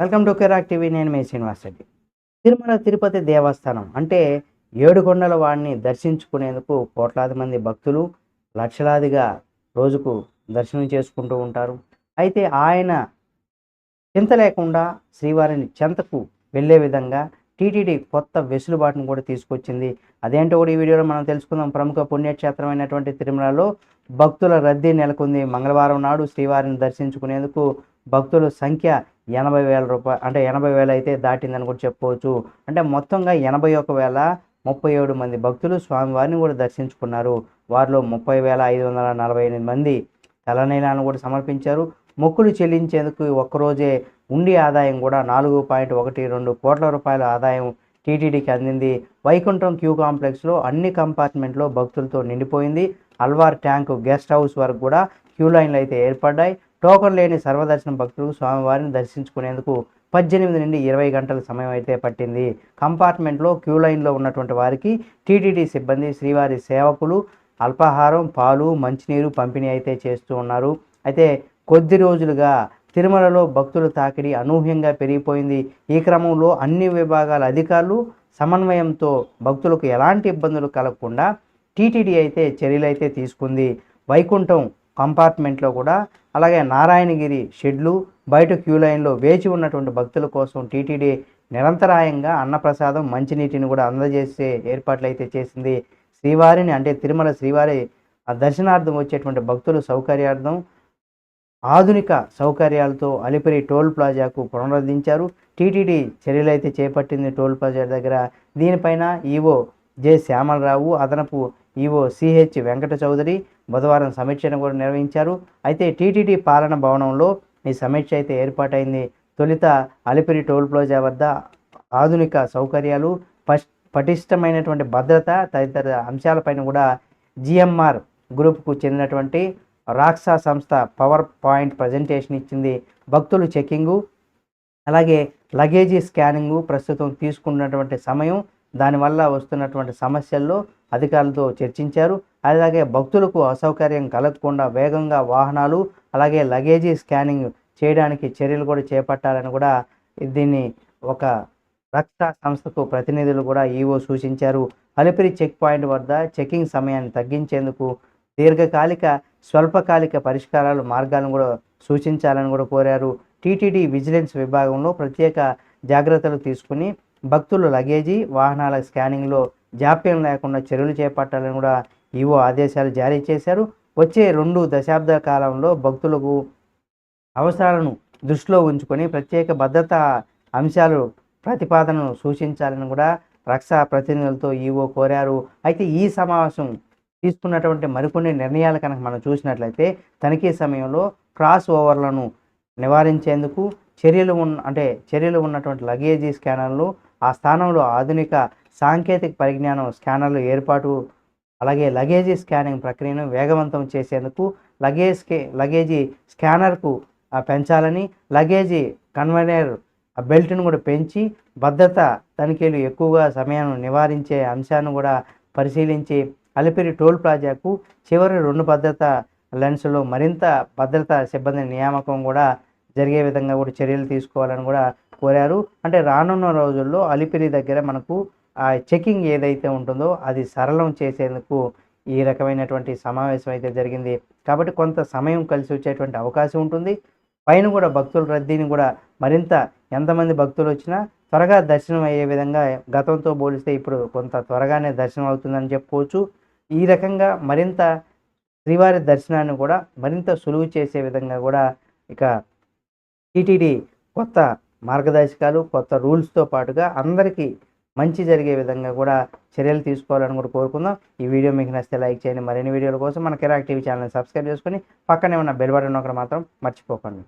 Welcome to కెరాక్ TV నేను మీ శ్రీనివాస్ రెడ్డి. తిరుమల తిరుపతి దేవస్థానం అంటే ఏడుకొండల వాడిని దర్శించుకునేందుకు కోట్లాది మంది భక్తులు లక్షలాదిగా రోజుకు దర్శనం చేసుకుంటూ ఉంటారు. అయితే ఆయన చింత లేకుండా శ్రీవారిని చెంతకు వెళ్ళే విధంగా టీటీడీ కొత్త వెసులుబాటును కూడా తీసుకొచ్చింది. అదేంటో కూడా ఈ వీడియోలో మనం తెలుసుకుందాం. ప్రముఖ పుణ్యక్షేత్రమైనటువంటి తిరుమలలో భక్తుల రద్దీ నెలకొంది. మంగళవారం నాడు శ్రీవారిని దర్శించుకునేందుకు భక్తుల సంఖ్య ఎనభై వేల రూపాయలు అంటే ఎనభై వేలు అయితే దాటిందని కూడా చెప్పుకోవచ్చు అంటే మొత్తంగా ఎనభై ఒక వేల ముప్పై ఏడు మంది భక్తులు స్వామివారిని కూడా దర్శించుకున్నారు. వారిలో ముప్పై వేల ఐదు వందల నలభై ఎనిమిది మంది తలనీలాలను కూడా సమర్పించారు. మొక్కులు చెల్లించేందుకు ఒక్కరోజే ఉండి ఆదాయం కూడా నాలుగు పాయింట్ ఒకటి రెండు కోట్ల రూపాయల ఆదాయం టీటీడీకి అందింది. వైకుంఠం క్యూ కాంప్లెక్స్లో అన్ని కంపార్ట్మెంట్లో భక్తులతో నిండిపోయింది. అల్వార్ ట్యాంకు గెస్ట్ హౌస్ వరకు కూడా క్యూ లైన్లు అయితే ఏర్పడ్డాయి. టోకన్ లేని సర్వదర్శనం భక్తులు స్వామివారిని దర్శించుకునేందుకు పద్దెనిమిది నుండి ఇరవై గంటల సమయం అయితే పట్టింది. కంపార్ట్మెంట్లో క్యూ లైన్లో ఉన్నటువంటి వారికి టీటీడీ సిబ్బంది శ్రీవారి సేవకులు అల్పాహారం పాలు మంచినీరు పంపిణీ అయితే చేస్తూ ఉన్నారు. అయితే కొద్ది రోజులుగా తిరుమలలో భక్తుల తాకిడి అనూహ్యంగా పెరిగిపోయింది. ఈ క్రమంలో అన్ని విభాగాల అధికారులు సమన్వయంతో భక్తులకు ఎలాంటి ఇబ్బందులు కలగకుండా టీటీడీ అయితే చర్యలు అయితే తీసుకుంది. వైకుంఠం కంపార్ట్మెంట్లో కూడా అలాగే నారాయణగిరి షెడ్లు బయట క్యూ లైన్లో వేచి ఉన్నటువంటి భక్తుల కోసం టీటీడీ నిరంతరాయంగా అన్నప్రసాదం మంచినీటిని కూడా అందజేసే ఏర్పాట్లు అయితే చేసింది. శ్రీవారిని అంటే తిరుమల శ్రీవారి ఆ దర్శనార్థం వచ్చేటువంటి భక్తుల సౌకర్యార్థం ఆధునిక సౌకర్యాలతో అలిపిరి టోల్ ప్లాజాకు పునరుద్ధరించారు. టీటీడీ చర్యలు అయితే చేపట్టింది టోల్ ప్లాజా దగ్గర. దీనిపైన ఈవో జె శ్యామలరావు అదనపు ఈవో సిహెచ్ వెంకట చౌదరి బుధవారం సమీక్షను కూడా నిర్వహించారు. అయితే టీటీడీ పాలన భవనంలో ఈ సమీక్ష అయితే ఏర్పాటైంది. తొలుత అలిపిరి టోల్ ప్లాజా వద్ద ఆధునిక సౌకర్యాలు పష్ పటిష్టమైనటువంటి భద్రత తదితర అంశాలపైన కూడా జిఎంఆర్ గ్రూప్కు చెందినటువంటి రాక్సా సంస్థ పవర్ పాయింట్ ప్రజెంటేషన్ ఇచ్చింది. భక్తులు చెకింగు అలాగే లగేజీ స్కానింగు ప్రస్తుతం తీసుకున్నటువంటి సమయం దానివల్ల వస్తున్నటువంటి సమస్యల్లో అధికారులతో చర్చించారు. అలాగే భక్తులకు అసౌకర్యం కలగకుండా వేగంగా వాహనాలు అలాగే లగేజీ స్కానింగ్ చేయడానికి చర్యలు కూడా చేపట్టాలని కూడా దీన్ని ఒక రక్షా సంస్థకు ప్రతినిధులు కూడా ఈవో సూచించారు. అలిపిరి చెక్ పాయింట్ వద్ద చెకింగ్ సమయాన్ని తగ్గించేందుకు దీర్ఘకాలిక స్వల్పకాలిక పరిష్కారాలు మార్గాలను కూడా సూచించాలని కూడా కోరారు. టీటీడీ విజిలెన్స్ విభాగంలో ప్రత్యేక జాగ్రత్తలు తీసుకుని భక్తులు లగేజీ వాహనాల స్కానింగ్లో జాప్యం లేకుండా చర్యలు చేపట్టాలని కూడా ఈవో ఆదేశాలు జారీ చేశారు. వచ్చే రెండు దశాబ్ద కాలంలో భక్తులకు అవసరాలను దృష్టిలో ఉంచుకొని ప్రత్యేక భద్రతా అంశాలు ప్రతిపాదనను సూచించాలని కూడా రక్షా ప్రతినిధులతో ఈవో కోరారు. అయితే ఈ సమావేశం తీసుకున్నటువంటి మరికొన్ని నిర్ణయాలు కనుక మనం చూసినట్లయితే తనిఖీ సమయంలో క్రాస్ ఓవర్లను నివారించేందుకు చర్యలు ఉన్న అంటే చర్యలు ఉన్నటువంటి లగేజీ స్కానర్లు ఆ స్థానంలో ఆధునిక సాంకేతిక పరిజ్ఞానం స్కానర్లు ఏర్పాటు అలాగే లగేజీ స్కానింగ్ ప్రక్రియను వేగవంతం చేసేందుకు లగేజ్ స్కే లగేజీ స్కానర్కు పెంచాలని లగేజీ కన్వెనర్ బెల్ట్ను కూడా పెంచి భద్రత తనిఖీలు ఎక్కువగా సమయాన్ని నివారించే అంశాన్ని కూడా పరిశీలించి అలిపిరి టోల్ ప్లాజాకు చివరి రెండు భద్రత లెన్స్లో మరింత భద్రతా సిబ్బంది నియామకం కూడా జరిగే విధంగా కూడా చర్యలు తీసుకోవాలని కూడా కోరారు. అంటే రానున్న రోజుల్లో అలిపిరి దగ్గర మనకు ఆ చెకింగ్ ఏదైతే ఉంటుందో అది సరళం చేసేందుకు ఈ రకమైనటువంటి సమావేశం అయితే జరిగింది. కాబట్టి కొంత సమయం కలిసి వచ్చేటువంటి అవకాశం ఉంటుంది. పైన కూడా భక్తుల రద్దీని కూడా మరింత ఎంతమంది భక్తులు వచ్చినా త్వరగా దర్శనం అయ్యే విధంగా గతంతో పోలిస్తే ఇప్పుడు కొంత త్వరగానే దర్శనం అవుతుందని చెప్పుకోవచ్చు. ఈ రకంగా మరింత శ్రీవారి దర్శనాన్ని కూడా మరింత సులువు చేసే విధంగా కూడా ఇక టీటీడీ కొత్త మార్గదర్శకాలు కొత్త రూల్స్తో పాటుగా అందరికీ మంచి జరిగే విధంగా కూడా చర్యలు తీసుకోవాలని కూడా కోరుకుందాం. ఈ వీడియో మీకు నచ్చితే లైక్ చేయండి. మరిన్ని వీడియోల కోసం మన కిరాక్ టీవీ ఛానల్ని సబ్స్క్రైబ్ చేసుకొని పక్కనే ఉన్న బెల్ బటన్ ఒకటి మాత్రం మర్చిపోకండి.